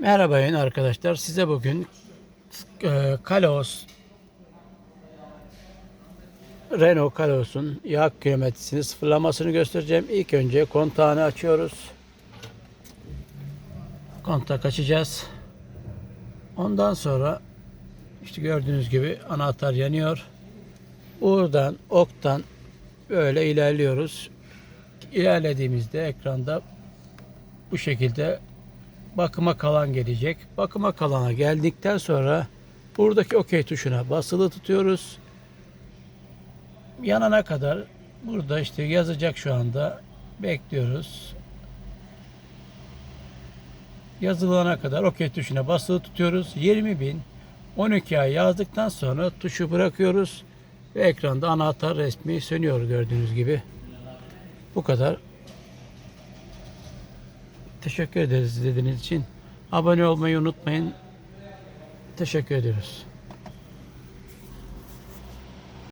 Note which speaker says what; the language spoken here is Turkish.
Speaker 1: Merhaba yayın arkadaşlar. Size bugün e, Kalaos Renault Kalaos'un yağ kilometresini sıfırlamasını göstereceğim. İlk önce kontağını açıyoruz. Kontak açacağız. Ondan sonra işte gördüğünüz gibi anahtar yanıyor. Buradan oktan böyle ilerliyoruz. İlerlediğimizde ekranda bu şekilde bakıma kalan gelecek. Bakıma kalana geldikten sonra buradaki OK tuşuna basılı tutuyoruz. Yanana kadar burada işte yazacak şu anda. Bekliyoruz. Yazılana kadar OK tuşuna basılı tutuyoruz. 20 bin 12 ay yazdıktan sonra tuşu bırakıyoruz ve ekranda anahtar resmi sönüyor gördüğünüz gibi. Bu kadar. Teşekkür ederiz izlediğiniz için. Abone olmayı unutmayın. Teşekkür ediyoruz.